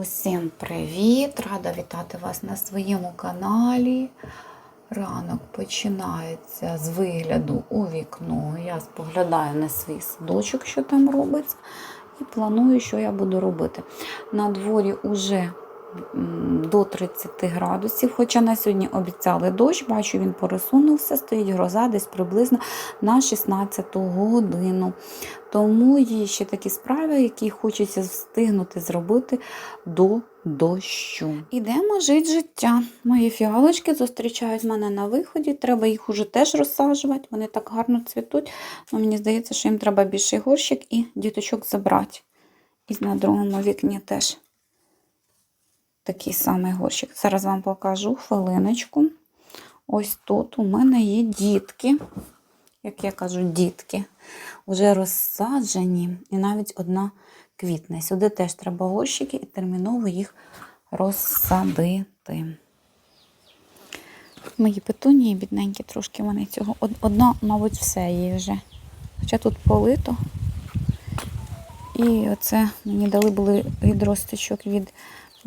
Усім привіт! Рада вітати вас на своєму каналі. Ранок починається з вигляду у вікно. Я споглядаю на свій садочок, що там робиться, і планую, що я буду робити. На дворі уже до 30 градусів, хоча на сьогодні обіцяли дощ, бачу, він пересунувся, стоїть гроза десь приблизно на 16 годину. Тому є ще такі справи, які хочеться встигнути зробити до дощу. Ідемо жити життя. Мої фіалочки зустрічають мене на виході. Треба їх уже теж розсаджувати. Вони так гарно цвітуть. Но мені здається, що їм треба більший горщик і діточок забрати. І на другому вікні теж такий самий горщик. Зараз вам покажу хвилиночку. Ось тут у мене є дітки. Як я кажу, дітки вже розсаджені, і навіть одна квітне. Сюди теж треба горщики і терміново їх розсадити. Мої петунії, бідненькі, трошки вони цього. Одна, мабуть, все їй вже. Хоча тут полито. І оце мені дали були відросточок від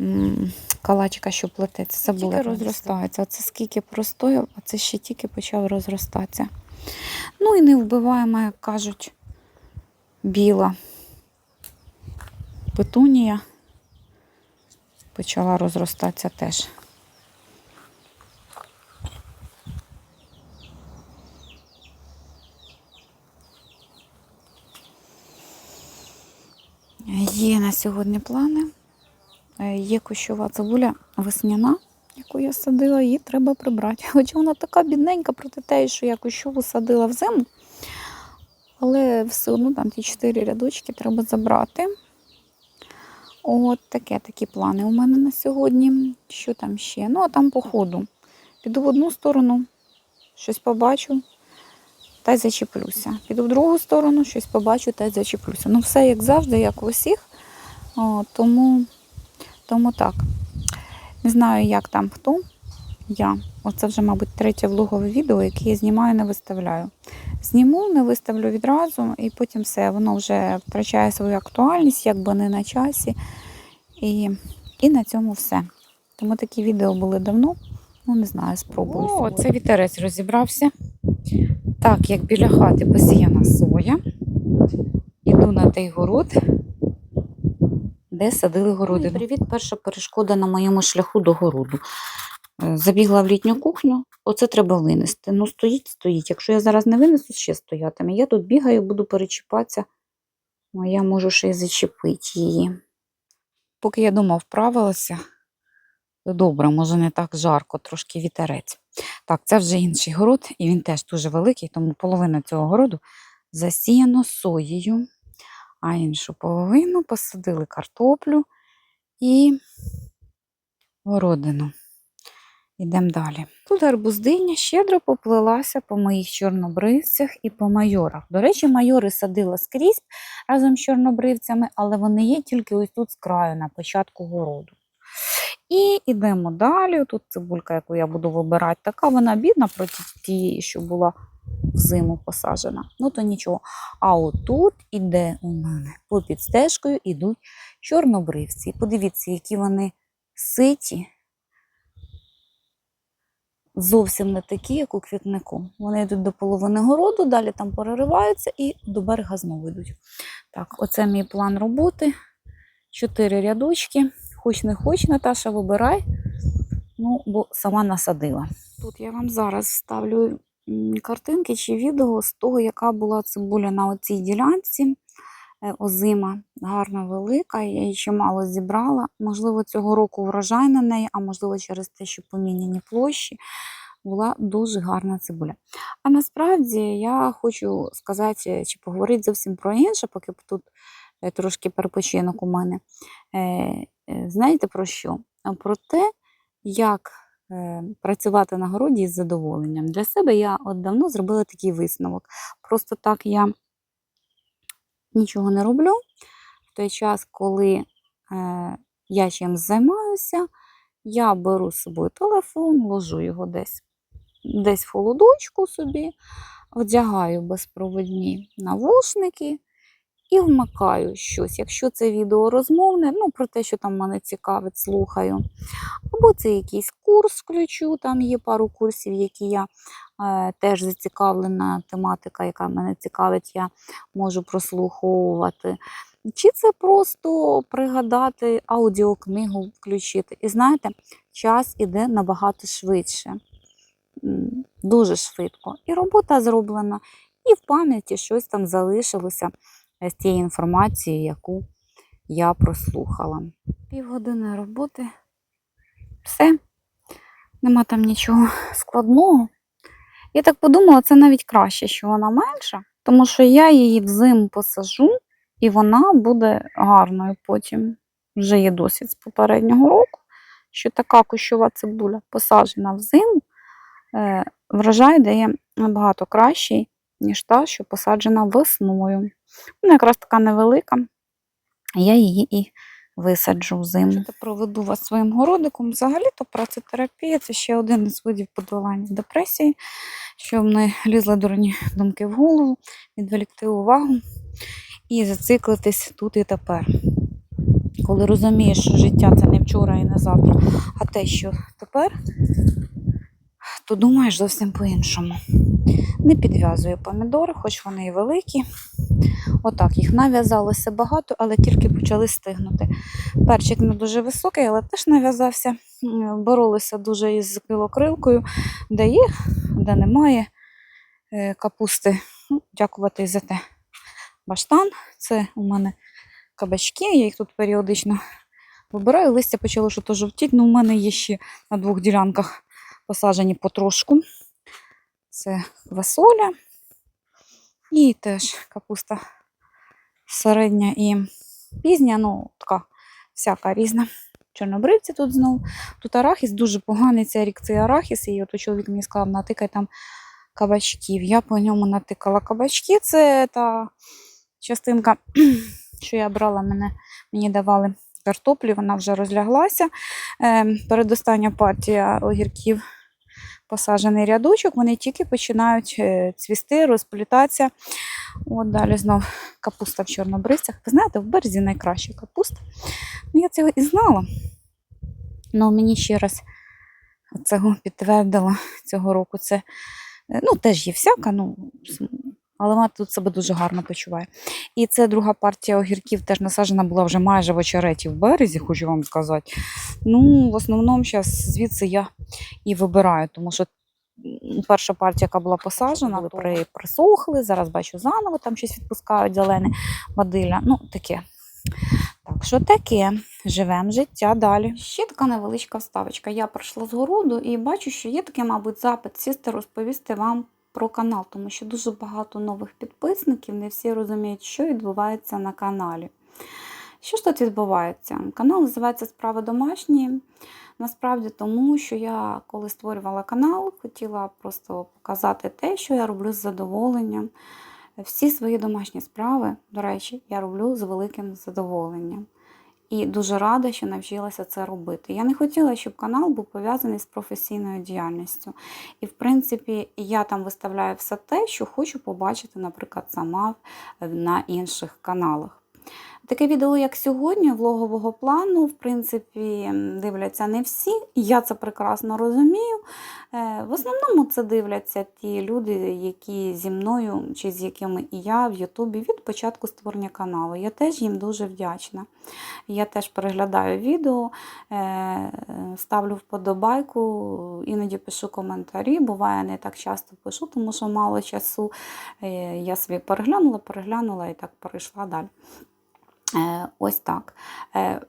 м, калачика, що плететься. Це було розростається. Оце скільки простояв, а це ще тільки почав розростатися. Ну і не вбиваємо, як кажуть, біла петунія почала розростатися теж. Є на сьогодні плани. Е, Є кущова цибуля весняна, яку я садила, її треба прибрати. Хоча вона така бідненька проти те, що я кущову садила в зиму. Але все одно там ті чотири рядочки треба забрати. От таке такі плани у мене на сьогодні. Що там ще? Ну, а там по ходу. Піду в одну сторону, щось побачу та й зачеплюся. Піду в другу сторону, щось побачу та й зачеплюся. Ну, все як завжди, як у всіх. О, тому, тому так. Не знаю, як там хто. Я. Оце вже, мабуть, третє влогове відео, яке я знімаю, не виставляю. Зніму, не виставлю відразу, і потім все, воно вже втрачає свою актуальність, якби не на часі. І, і на цьому все. Тому такі відео були давно. Ну, не знаю, спробую. О, це вітерець розібрався. Так, як біля хати посіяна соя. Іду на той город, де садили городину. Привіт, перша перешкода на моєму шляху до городу. Е, Забігла в літню кухню, оце треба винести. Ну, стоїть, стоїть. Якщо я зараз не винесу, ще стоятиме. Я тут бігаю, буду перечіпатися, а я можу ще й зачепити її. Поки я дома вправилася, то добре, може не так жарко, трошки вітерець. Так, це вже інший город, і він теж дуже великий, тому половина цього городу засіяно соєю, а іншу половину посадили картоплю і городину. Йдемо далі. Тут гарбуздиня щедро поплилася по моїх чорнобривцях і по майорах. До речі, майори садила скрізь разом з чорнобривцями, але вони є тільки ось тут з краю, на початку городу. І йдемо далі. Тут цибулька, яку я буду вибирати, така вона бідна проти тієї, що була взиму посаджена. Ну то нічого. А отут іде у мене по підстежкою ідуть чорнобривці. Подивіться, які вони ситі. Зовсім не такі, як у квітнику. Вони йдуть до половини городу, далі там перериваються і до берега знову йдуть. Так, оце мій план роботи. Чотири рядочки. Хоч не хоч, Наташа, вибирай. Ну, бо сама насадила. Тут я вам зараз вставлю картинки чи відео з того, яка була цибуля на оцій ділянці. Е, Озима гарна велика, я її чимало зібрала. Можливо, цього року врожай на неї, а можливо, через те, що поміняні площі, була дуже гарна цибуля. А насправді я хочу сказати чи поговорити зовсім про інше, поки тут е, трошки перепочинок у мене. Е, Знаєте про що? Про те, як працювати на городі із задоволенням. Для себе я от давно зробила такий висновок. Просто так я нічого не роблю. В той час, коли е, я чимось займаюся, я беру з собою телефон, ложу його десь, десь в холодочку собі, одягаю безпроводні навушники і вмикаю щось. Якщо це відео розмовне, ну про те, що там мене цікавить, слухаю. Або це якийсь курс включу, там є пару курсів, які я е, теж зацікавлена, тематика, яка мене цікавить, я можу прослуховувати. Чи це просто пригадати аудіокнигу включити. І знаєте, час іде набагато швидше, дуже швидко. І робота зроблена, і в пам'яті щось там залишилося з тієї інформації, яку я прослухала. Півгодини роботи. Все. Нема там нічого складного. Я так подумала, це навіть краще, що вона менша, тому що я її взиму посажу, і вона буде гарною потім. Вже є досвід з попереднього року, що така кущова цибуля посаджена взиму, е, врожай дає набагато кращий, ніж та, що посаджена весною. Вона якраз така невелика, я її і висаджу взиму. Проведу вас своїм городиком. Взагалі-то працетерапія це ще один із видів подолання депресії, щоб не лізли дурні думки в голову, відволікти увагу і зациклитись тут і тепер. Коли розумієш, що життя це не вчора і не завтра, а те, що тепер, то думаєш зовсім по-іншому. Не підв'язую помідори, хоч вони і великі. Отак, їх нав'язалося багато, але тільки почали стигнути. Перчик не дуже високий, але теж нав'язався. Боролися дуже із килокрилкою, де є, де немає Е, капусти. Ну, дякувати за те. Баштан це у мене кабачки, я їх тут періодично вибираю. Листя почало що то жовтіти, але у мене є ще на двох ділянках посаджені потрошку. Це квасоля і теж капуста середня і пізня, ну, така всяка різна. Чорнобривці тут знову. Тут арахіс дуже поганий цей рік цей арахіс. І от чоловік мені сказав, натикай там кабачків. Я по ньому натикала кабачки. Це та частинка, що я брала, мене, мені давали картоплі, вона вже розляглася. Е, передостання партія огірків посаджений рядочок, вони тільки починають е, цвісти, розплітатися. От далі знов капуста в чорнобривцях. Ви знаєте, в березі найкраща капуста. Ну, я цього і знала. Ну, мені ще раз цього підтвердила цього року. Це е, ну, теж є всяка, ну, але вона тут себе дуже гарно почуває. І це друга партія огірків теж насаджена була вже майже в очереті в березі, хочу вам сказати. Ну, в основному зараз звідси я і вибираю, тому що перша партія, яка була посаджена, при, присохли. Зараз бачу заново, там щось відпускають зелене водиля. Ну, таке. Так, що таке? Живемо життя далі. Ще така невеличка вставочка. Я прийшла з городу і бачу, що є такий, мабуть, запит сісти розповісти вам про канал, тому що дуже багато нових підписників, не всі розуміють, що відбувається на каналі. Що ж тут відбувається? Канал називається Справи домашні. Насправді тому, що я коли створювала канал, хотіла просто показати те, що я роблю з задоволенням. Всі свої домашні справи, до речі, я роблю з великим задоволенням. І дуже рада, що навчилася це робити. Я не хотіла, щоб канал був пов'язаний з професійною діяльністю. І, в принципі, я там виставляю все те, що хочу побачити, наприклад, сама на інших каналах. Таке відео, як сьогодні, влогового плану, в принципі, дивляться не всі, я це прекрасно розумію. Е, В основному це дивляться ті люди, які зі мною чи з якими і я в Ютубі від початку створення каналу. Я теж їм дуже вдячна. Я теж переглядаю відео, е, ставлю вподобайку, іноді пишу коментарі. Буває, не так часто пишу, тому що мало часу. Е, Я собі переглянула, переглянула і так перейшла далі. Е, Ось так. Е,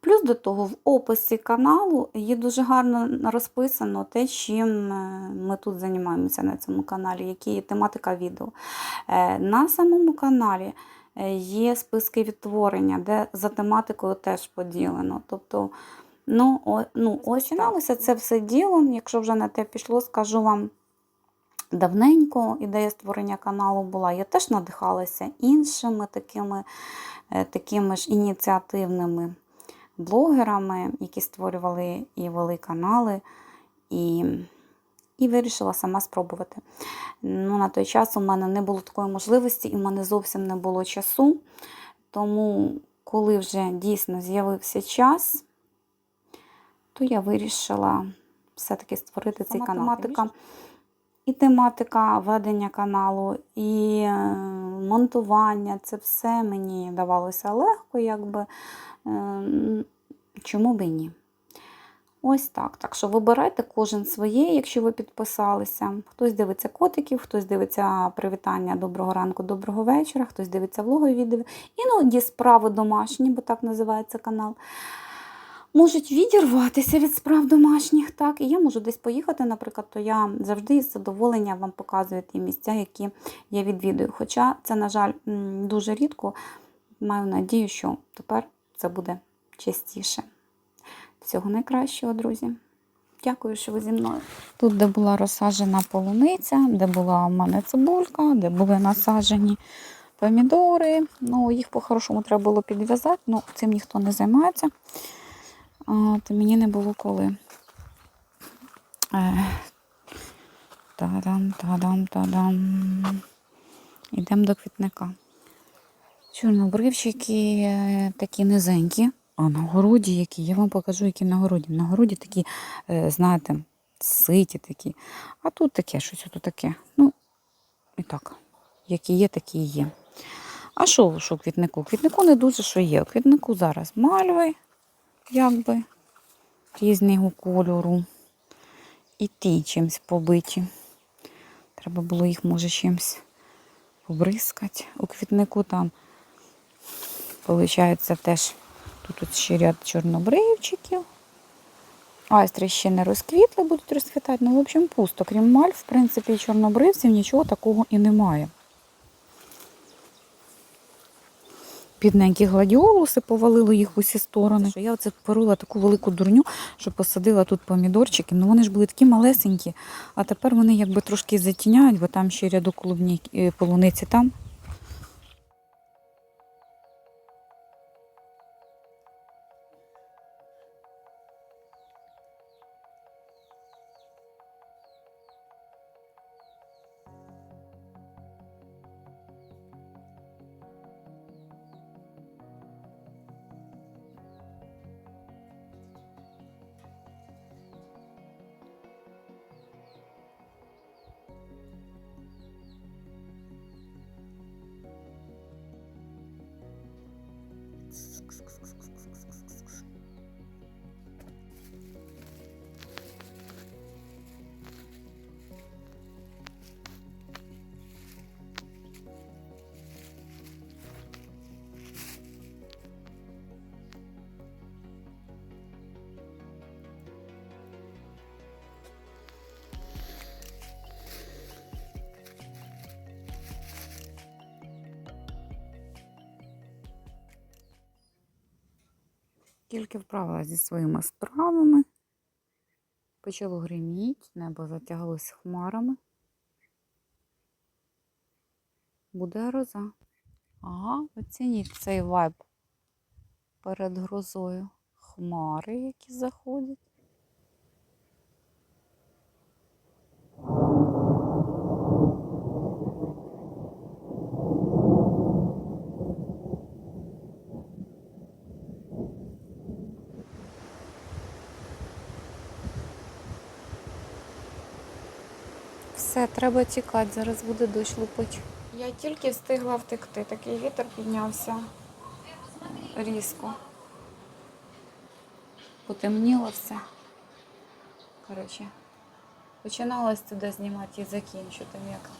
Плюс до того, в описі каналу є дуже гарно розписано те, чим е, ми тут займаємося на цьому каналі, які є тематика відео. На самому каналі є списки відтворення, де за тематикою теж поділено. Тобто, ну, ну ось це все діло. Якщо вже на те пішло, скажу вам. Давненько ідея створення каналу була. Я теж надихалася іншими такими, е, такими ж ініціативними блогерами, які створювали і вели канали, і, і вирішила сама спробувати. Ну, На той час у мене не було такої можливості, і в мене зовсім не було часу. Тому, коли вже дійсно з'явився час, то я вирішила все-таки створити цей канал. Тематика і тематика ведення каналу, і е, монтування це все мені давалося легко, якби. Е, Чому би і ні? Ось так. Так що вибирайте кожен своє, якщо ви підписалися. Хтось дивиться котиків, хтось дивиться привітання доброго ранку, доброго вечора, хтось дивиться влогові відео. Іноді справи домашні, бо так називається канал. Можуть відірватися від справ домашніх, так, і я можу десь поїхати, наприклад, то я завжди з задоволенням вам показую ті місця, які я відвідую. Хоча це, на жаль, дуже рідко. Маю надію, що тепер це буде частіше. Всього найкращого, друзі. Дякую, що ви зі мною. Тут, де була розсаджена полуниця, де була в мене цибулька, де були насаджені помідори. Ну, їх по-хорошому треба було підв'язати, ну цим ніхто не займається. То мені не було коли. Е, Та-дам, та-дам, та-дам. Ідемо до квітника. Чорнобривчики е, такі низенькі, а на городі які, я вам покажу, які на городі. На городі такі, е, знаєте, ситі такі. А тут таке, щось тут таке. Ну, і так, які є, такі і є. А що, в квітнику? Квітнику не дуже що є. У квітнику зараз мальви, якби різного кольору. І ті чимось побиті. Треба було їх, може, чимось побризкати. У квітнику там, виходить, теж тут ще ряд чорнобривчиків. Айстри ще не розквітли, будуть розквітати. Ну, в общем, пусто. Крім мальв, в принципі, чорнобривців нічого такого і немає. Бідненькі гладіолуси, повалило їх в усі сторони. Я оце порила таку велику дурню, що посадила тут помідорчики. Ну вони ж були такі малесенькі, а тепер вони якби трошки затіняють, бо там ще рядок клубні е, полуниці там. Тільки вправилася зі своїми справами. Почало гриміть, небо затяглось хмарами. Буде гроза. Ага, оцініть цей вайб перед грозою. Хмари, які заходять. Все, треба тікати, зараз буде дощ лупить. Я тільки встигла втекти, такий вітер піднявся різко. Потемніло все. Коротше, починалось туди знімати і закінчу там як